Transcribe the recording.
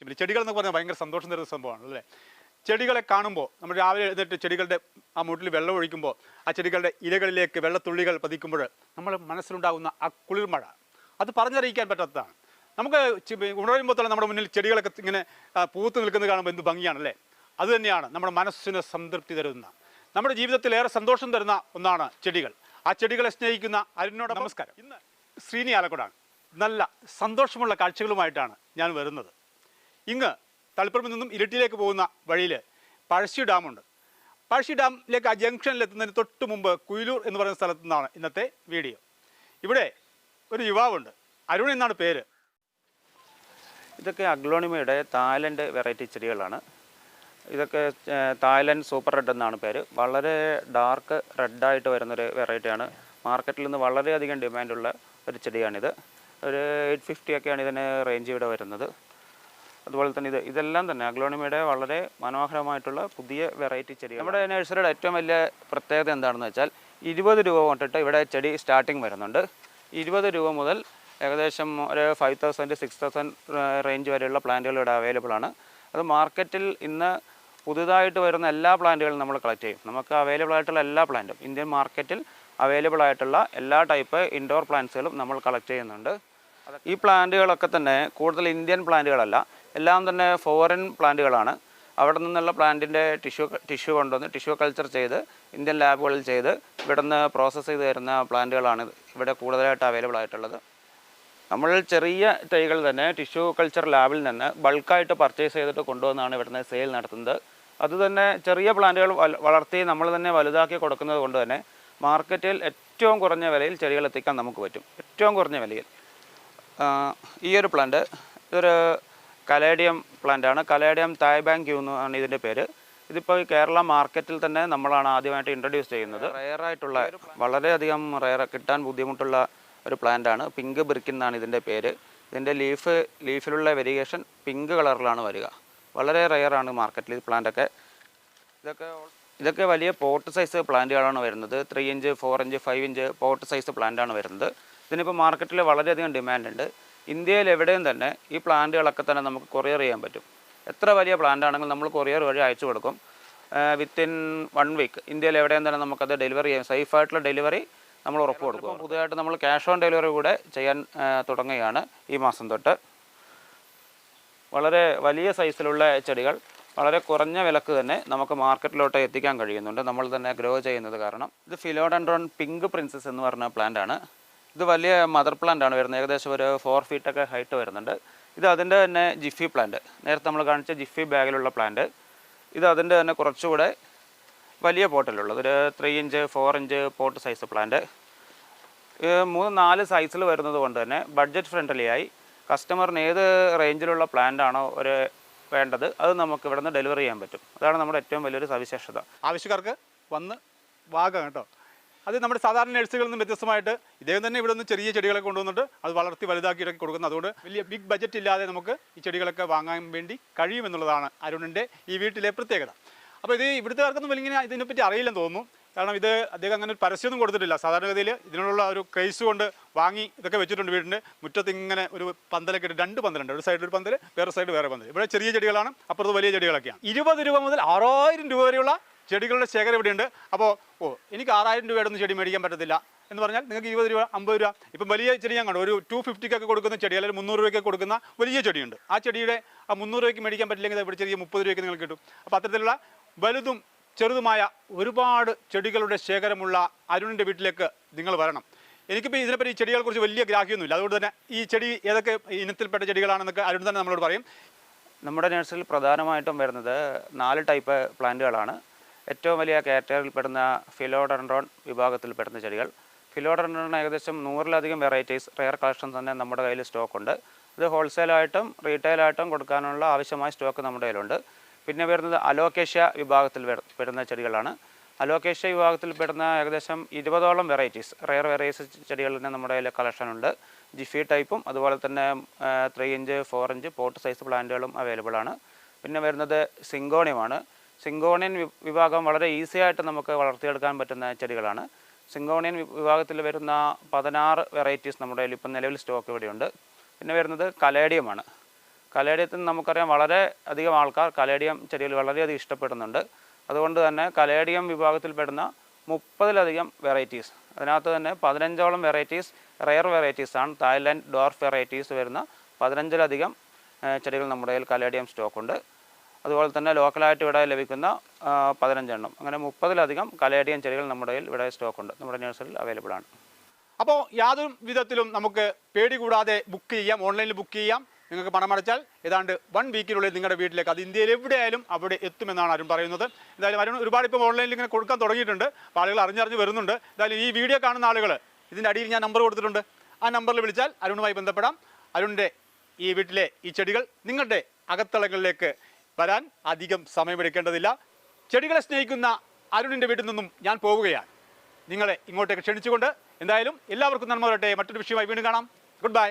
പിന്നെ ചെടികൾ എന്ന് പറഞ്ഞാൽ ഭയങ്കര സന്തോഷം തരുന്ന സംഭവമാണ് അല്ലേ? ചെടികളെ കാണുമ്പോൾ നമ്മൾ രാവിലെ എഴുന്നേറ്റ് ചെടികളുടെ ആ മൂട്ടിൽ വെള്ളം ഒഴിക്കുമ്പോൾ ആ ചെടികളുടെ ഇലകളിലേക്ക് വെള്ളത്തുള്ളികൾ പതിക്കുമ്പോൾ നമ്മൾ മനസ്സിലുണ്ടാകുന്ന ആ കുളിർമഴ അത് പറഞ്ഞറിയിക്കാൻ പറ്റാത്തതാണ്. നമുക്ക് ഉണരുമ്പോൾ തന്നെ നമ്മുടെ മുന്നിൽ ചെടികളൊക്കെ ഇങ്ങനെ പൂത്ത് നിൽക്കുന്നത് കാണുമ്പോൾ എന്ത് ഭംഗിയാണല്ലേ അത് തന്നെയാണ് നമ്മുടെ മനസ്സിന് സംതൃപ്തി തരുന്ന നമ്മുടെ ജീവിതത്തിൽ ഏറെ സന്തോഷം തരുന്ന ഒന്നാണ് ചെടികൾ. ആ ചെടികളെ സ്നേഹിക്കുന്ന അരുണിനോട് നമസ്കാരം. ഇന്ന് ശ്രീനി ആലക്കോടാണ്. നല്ല സന്തോഷമുള്ള കാഴ്ചകളുമായിട്ടാണ് ഞാൻ വരുന്നത്. ഇങ്ങ് തളിപ്പറമ്പിൽ നിന്നും ഇരിട്ടിയിലേക്ക് പോകുന്ന വഴിയിൽ പഴശ്ശി ഡാമുണ്ട്. പഴശ്ശി ഡാമിലേക്ക് ആ ജംഗ്ഷനിൽ എത്തുന്നതിന് തൊട്ട് മുമ്പ് കുയിലൂർ എന്ന് പറയുന്ന സ്ഥലത്തു നിന്നാണ് ഇന്നത്തെ വീഡിയോ. ഇവിടെ ഒരു യുവാവുണ്ട്. അരുൺ എന്നാണ് പേര്. ഇതൊക്കെ അഗ്ലോണിമയുടെ തായ്ലൻഡ് വെറൈറ്റി ചെടികളാണ്. ഇതൊക്കെ തായ്ലൻഡ് സൂപ്പർ റെഡ് എന്നാണ് പേര്. വളരെ ഡാർക്ക് റെഡായിട്ട് വരുന്നൊരു വെറൈറ്റിയാണ്. മാർക്കറ്റിൽ നിന്ന് വളരെയധികം ഡിമാൻഡുള്ള ഒരു ചെടിയാണിത്. ഒരു എയ്റ്റ് ഫിഫ്റ്റി ഒക്കെയാണ് ഇതിന് റേഞ്ച് ഇവിടെ വരുന്നത്. അതുപോലെ തന്നെ ഇത് ഇതെല്ലാം തന്നെ അഗ്ലോണിമയുടെ വളരെ മനോഹരമായിട്ടുള്ള പുതിയ വെറൈറ്റി ചെടി നമ്മുടെ നഴ്സറിയുടെ ഏറ്റവും വലിയ പ്രത്യേകത എന്താണെന്ന് വെച്ചാൽ ഇരുപത് രൂപ കൊണ്ടിട്ട് ഇവിടെ ചെടി സ്റ്റാർട്ടിങ് വരുന്നുണ്ട്. ഇരുപത് രൂപ മുതൽ ഏകദേശം ഒരു five thousand six thousand range വരെയുള്ള പ്ലാന്റുകൾ ഇവിടെ അവൈലബിൾ ആണ്. അത് മാർക്കറ്റിൽ ഇന്ന് പുതുതായിട്ട് വരുന്ന എല്ലാ പ്ലാന്റുകളും നമ്മൾ കളക്ട് ചെയ്യും. നമുക്ക് അവൈലബിൾ ആയിട്ടുള്ള എല്ലാ പ്ലാന്റും ഇന്ത്യൻ മാർക്കറ്റിൽ അവൈലബിൾ ആയിട്ടുള്ള എല്ലാ ടൈപ്പ് ഇൻഡോർ പ്ലാന്റ്സുകളും നമ്മൾ കളക്ട് ചെയ്യുന്നുണ്ട്. ഈ പ്ലാന്റുകളൊക്കെ തന്നെ കൂടുതൽ ഇന്ത്യൻ പ്ലാന്റുകളല്ല എല്ലാം തന്നെ ഫോറിൻ പ്ലാന്റുകളാണ്. അവിടെ നിന്നുള്ള പ്ലാന്റിന്റെ ടിഷ്യൂ ടിഷ്യൂ കൊണ്ടുവന്ന് ടിഷ്യൂ കൾച്ചർ ചെയ്ത് ഇന്ത്യൻ ലാബുകളിൽ ചെയ്ത് ഇവിടെ നിന്ന് പ്രോസസ്സ് ചെയ്ത് തരുന്ന പ്ലാന്റുകളാണ് ഇവിടെ കൂടുതലായിട്ട് അവൈലബിൾ ആയിട്ടുള്ളത്. നമ്മൾ ചെറിയ തൈകൾ തന്നെ ടിഷ്യൂ കൾച്ചർ ലാബിൽ നിന്ന് ബൾക്കായിട്ട് പർച്ചേസ് ചെയ്തിട്ട് കൊണ്ടുവന്നാണ് ഇവിടുന്ന് സെയിൽ നടത്തുന്നത്. അതുതന്നെ ചെറിയ പ്ലാന്റുകൾ വളർത്തി നമ്മൾ തന്നെ വലുതാക്കി കൊടുക്കുന്നത് കൊണ്ട് തന്നെ മാർക്കറ്റിൽ ഏറ്റവും കുറഞ്ഞ വിലയിൽ ചെടികൾ എത്തിക്കാൻ നമുക്ക് പറ്റും. ഏറ്റവും കുറഞ്ഞ വിലയിൽ. ഈ ഒരു പ്ലാന്റ് ഇതൊരു കലേഡിയം പ്ലാന്റാണ് കലേഡിയം തായ് ബാങ്ക് യൂന്ന് എന്നാണ് ഇതിന്റെ പേര്. ഇതിപ്പോൾ ഈ കേരള മാർക്കറ്റിൽ തന്നെ നമ്മളാണ് ആദ്യമായിട്ട് ഇൻട്രൊഡ്യൂസ് ചെയ്യുന്നത്. റയറായിട്ടുള്ള വളരെയധികം റയർ കിട്ടാൻ ബുദ്ധിമുട്ടുള്ള ഒരു പ്ലാന്റാണ് പിങ്ക് ബ്രിക്കിൻ എന്നാണ് ഇതിന്റെ പേര്. ഇതിന്റെ ലീഫ് ലീഫിലുള്ള വെരിയേഷൻ പിങ്ക് കളറിലാണ് വരിക. വളരെ റയറാണ് മാർക്കറ്റിൽ ഈ പ്ലാന്റൊക്കെ ഇതൊക്കെ ഇതൊക്കെ വലിയ പോർട്ട് സൈസ് പ്ലാന്റുകളാണ് വരുന്നത്. Three inch four inch five inch pot size പ്ലാന്റാണ് വരുന്നത്. ഇതിനിപ്പോൾ മാർക്കറ്റിൽ വളരെയധികം ഡിമാൻഡ് ഉണ്ട്. ഇന്ത്യയിൽ എവിടെയും തന്നെ ഈ പ്ലാന്റുകളൊക്കെ തന്നെ നമുക്ക് കൊറിയർ ചെയ്യാൻ പറ്റും. എത്ര വലിയ പ്ലാന്റ് ആണെങ്കിലും നമ്മൾ കൊറിയർ വഴി അയച്ചു കൊടുക്കും. വിത്തിൻ വൺ വീക്ക് ഇന്ത്യയിൽ എവിടെയും തന്നെ നമുക്കത് ഡെലിവറി ചെയ്യാം. സേഫായിട്ടുള്ള ഡെലിവറി നമ്മൾ ഉറപ്പ് കൊടുക്കും. പുതുതായിട്ട് നമ്മൾ ക്യാഷ് ഓൺ ഡെലിവറി കൂടെ ചെയ്യാൻ തുടങ്ങുകയാണ് ഈ മാസം തൊട്ട്. വളരെ വലിയ സൈസിലുള്ള ചെടികൾ വളരെ കുറഞ്ഞ വിലക്ക് തന്നെ നമുക്ക് മാർക്കറ്റിലോട്ട് എത്തിക്കാൻ കഴിയുന്നുണ്ട്. നമ്മൾ തന്നെ ഗ്രോ ചെയ്യുന്നത് കാരണം ഇത് ഫിലോഡൻഡ്രോൺ പിങ്ക് പ്രിൻസസ് എന്ന് പറഞ്ഞ പ്ലാന്റ് ആണ്. ഇത് വലിയ മദർ പ്ലാന്റ് ആണ് വരുന്നത്. ഏകദേശം ഒരു ഫോർ ഫീറ്റൊക്കെ ഹൈറ്റ് വരുന്നുണ്ട്. ഇത് അതിന്റെ തന്നെ ജിഫി പ്ലാന്റ് നേരത്തെ നമ്മൾ കാണിച്ച ജിഫി ബാഗിലുള്ള പ്ലാന്റ് ഇത് അതിന്റെ തന്നെ കുറച്ചുകൂടെ വലിയ പോട്ടിലുള്ളത് ഒരു three inch four inch pot size plant മൂന്ന് നാല് സൈസിൽ വരുന്നത് കൊണ്ട് തന്നെ ബഡ്ജറ്റ് ഫ്രണ്ട്ലി ആയി കസ്റ്റമറിന് ഏത് റേഞ്ചിലുള്ള പ്ലാന്റ് ആണോ ഒരു വേണ്ടത് അത് നമുക്ക് ഇവിടെ നിന്ന് ഡെലിവറി ചെയ്യാൻ പറ്റും. അതാണ് നമ്മുടെ ഏറ്റവും വലിയൊരു സവിശേഷത. ആവശ്യക്കാർക്ക് വന്ന് വാഗം കേട്ടോ. അത് നമ്മുടെ സാധാരണ നഴ്സുകളിൽ നിന്നും വ്യത്യസ്തമായിട്ട് ഇദ്ദേഹം തന്നെ ഇവിടെ നിന്ന് ചെറിയ ചെടികളെ കൊണ്ടുവന്നിട്ട് അത് വളർത്തി വലുതാക്കിയിട്ടൊക്കെ കൊടുക്കുന്നത്. അതുകൊണ്ട് വലിയ ബിഗ് ബജറ്റ് ഇല്ലാതെ നമുക്ക് ഈ ചെടികളൊക്കെ വാങ്ങാൻ വേണ്ടി കഴിയുമെന്നുള്ളതാണ് അരുണിന്റെ ഈ വീട്ടിലെ പ്രത്യേകത. അപ്പോൾ ഇത് ഇവിടുത്തുകാർക്കൊന്നും വലിയ ഇതിനെപ്പറ്റി അറിയില്ലെന്ന് തോന്നുന്നു. കാരണം ഇത് അദ്ദേഹം അങ്ങനെ ഒരു പരസ്യമൊന്നും കൊടുത്തിട്ടില്ല. സാധാരണഗതിയിൽ ഇതിനുള്ള ഒരു ക്രൈസ് കൊണ്ട് വാങ്ങി ഇതൊക്കെ വെച്ചിട്ടുണ്ട് വീടിന്റെ. മുറ്റത്ത് ഇങ്ങനെ ഒരു പന്തലൊക്കെ ഇട്ട് രണ്ട് പന്തലുണ്ട്. ഒരു സൈഡിൽ ഒരു പന്തൽ വേറെ സൈഡിൽ വേറെ പന്തൽ ഇവിടെ ചെറിയ ചെടികളാണ് അപ്പുറത്ത് വലിയ ചെടികളൊക്കെയാണ്. ഇരുപത് രൂപ മുതൽ ആറായിരം രൂപ വരെയുള്ള ചെടികളുടെ ശേഖരം ഇവിടെയുണ്ട്. അപ്പോൾ ഓ എനിക്ക് ആറായിരം രൂപയുടെ ഒന്നും ചെടി മേടിക്കാൻ പറ്റത്തില്ല എന്ന് പറഞ്ഞാൽ നിങ്ങൾക്ക് ഇരുപത് രൂപ അമ്പത് രൂപ. ഇപ്പം വലിയ ചെടി ഞാൻ കണ്ടു. ഒരു ടു ഫിഫ്റ്റിക്കൊക്കെ കൊടുക്കുന്ന ചെടി അല്ലെങ്കിൽ മുന്നൂറ് രൂപയ്ക്ക് കൊടുക്കുന്ന വലിയ ചെടിയുണ്ട്. ആ ചെടിയുടെ ആ മുന്നൂറ് രൂപയ്ക്ക് മേടിക്കാൻ പറ്റില്ലെങ്കിൽ ഇവിടെ ചെറിയ മുപ്പത് രൂപയ്ക്ക് നിങ്ങൾക്ക് കിട്ടും. അപ്പോൾ അത്തരത്തിലുള്ള വലുതും ചെറുതുമായ ഒരുപാട് ചെടികളുടെ ശേഖരമുള്ള അരുണിന്റെ വീട്ടിലേക്ക് നിങ്ങൾ വരണം. എനിക്കിപ്പോൾ ഇതിനെപ്പറ്റി ഈ ചെടികളെക്കുറിച്ച് വലിയ ഗ്രാഹ്യമൊന്നുമില്ല. അതുകൊണ്ട് തന്നെ ഈ ചെടി ഏതൊക്കെ ഇനത്തിൽപ്പെട്ട ചെടികളാണെന്നൊക്കെ അരുൺ തന്നെ നമ്മളോട് പറയും. നമ്മുടെ നഴ്സറിയിൽ പ്രധാനമായിട്ടും വരുന്നത് നാല് ടൈപ്പ് പ്ലാന്റുകളാണ്. ഏറ്റവും വലിയ കാറ്റഗറിയിൽ പെടുന്ന ഫിലോഡൻഡ്രോൺ വിഭാഗത്തിൽപ്പെടുന്ന ചെടികൾ. ഫിലോഡൻഡ്രോൺ ഏകദേശം നൂറിലധികം വെറൈറ്റീസ് റെയർ കളക്ഷൻ തന്നെ നമ്മുടെ കയ്യിൽ സ്റ്റോക്ക് ഉണ്ട് ഇത് ഹോൾസെയിലായിട്ടും റീറ്റെയിലായിട്ടും കൊടുക്കാനുള്ള ആവശ്യമായ സ്റ്റോക്ക് നമ്മുടെ കയ്യിലുണ്ട്. പിന്നെ വരുന്നത് അലോക്കേഷ്യ വിഭാഗത്തിൽ പെടുന്ന ചെടികളാണ്. അലോക്കേഷ്യ വിഭാഗത്തിൽ പെടുന്ന ഏകദേശം ഇരുപതോളം വെറൈറ്റീസ് റെയർ വെറൈറ്റീസ് ചെടികൾ തന്നെ നമ്മുടെ കയ്യിൽ കളക്ഷൻ ഉണ്ട് ജിഫി ടൈപ്പും അതുപോലെ തന്നെ three inch four inch pot size പ്ലാന്റുകളും available ആണ് പിന്നെ വരുന്നത് സിങ്കോണിയമാണ്. സിങ്കോണിയൻ വിഭാഗം വളരെ ഈസി ആയിട്ട് നമുക്ക് വളർത്തിയെടുക്കാൻ പറ്റുന്ന ചെടികളാണ്. സിങ്കോണിയൻ വിഭാഗത്തിൽ വരുന്ന പതിനാറ് വെറൈറ്റീസ് നമ്മുടെ ഇപ്പം നിലവിൽ സ്റ്റോക്ക് ഇവിടെയുണ്ട്. പിന്നെ വരുന്നത് കലേഡിയമാണ്. കലേഡിയത്തിന് നമുക്കറിയാം വളരെ അധികം ആൾക്കാർ കലേഡിയം ചെടികൾ വളരെയധികം ഇഷ്ടപ്പെടുന്നുണ്ട്. അതുകൊണ്ട് തന്നെ കലേഡിയം വിഭാഗത്തിൽപ്പെടുന്ന മുപ്പതിലധികം വെറൈറ്റീസ് അതിനകത്ത് തന്നെ പതിനഞ്ചോളം വെറൈറ്റീസ് റെയർ വെറൈറ്റീസ് ആണ്. തായ്ലാൻഡ് ഡോർഫ് വെറൈറ്റീസ് വരുന്ന പതിനഞ്ചിലധികം ചെടികൾ നമ്മുടെ കയ്യിൽ കലേഡിയം സ്റ്റോക്കുണ്ട് അതുപോലെ തന്നെ ലോക്കലായിട്ട് ഇവിടെ ലഭിക്കുന്ന പതിനഞ്ചെണ്ണം. അങ്ങനെ മുപ്പതിലധികം കലേഡിയൻ ചെടികൾ നമ്മുടെ കയ്യിൽ ഇവിടെ സ്റ്റോക്കുണ്ട്. നമ്മുടെ നഴ്സറിയിൽ അവൈലബിൾ ആണ്. അപ്പോൾ യാതൊരു വിധത്തിലും നമുക്ക് പേടി കൂടാതെ ബുക്ക് ചെയ്യാം. ഓൺലൈനിൽ ബുക്ക് ചെയ്യാം. നിങ്ങൾക്ക് പണം അടച്ചാൽ ഏതാണ്ട് വൺ വീക്കിനുള്ളിൽ നിങ്ങളുടെ വീട്ടിലേക്ക് അത് ഇന്ത്യയിൽ എവിടെയായാലും അവിടെ എത്തുമെന്നാണ് അരുൺ പറയുന്നത്. എന്തായാലും അരുൺ ഒരുപാട് ഇപ്പോൾ ഓൺലൈനിൽ ഇങ്ങനെ കൊടുക്കാൻ തുടങ്ങിയിട്ടുണ്ട്. ആളുകൾ അറിഞ്ഞറിഞ്ഞ് വരുന്നുണ്ട്. എന്തായാലും ഈ വീഡിയോ കാണുന്ന ആളുകൾ ഇതിന്റെ അടിയിൽ ഞാൻ നമ്പർ കൊടുത്തിട്ടുണ്ട്. ആ നമ്പറിൽ വിളിച്ചാൽ അരുണുമായി ബന്ധപ്പെടാം. അരുണിന്റെ ഈ വീട്ടിലെ ഈ ചെടികൾ നിങ്ങളുടെ അകത്തളങ്ങളിലേക്ക് വരാൻ അധികം സമയമെടുക്കേണ്ടതില്ല. ചെടികളെ സ്നേഹിക്കുന്ന അരുണിന്റെ വീട്ടിൽ നിന്നും ഞാൻ പോവുകയാണ്. നിങ്ങളെ ഇങ്ങോട്ടേക്ക് ക്ഷണിച്ചുകൊണ്ട് എന്തായാലും എല്ലാവർക്കും നന്മ വരട്ടെ. മറ്റൊരു വിഷയമായി വീണ്ടും കാണാം. Good bye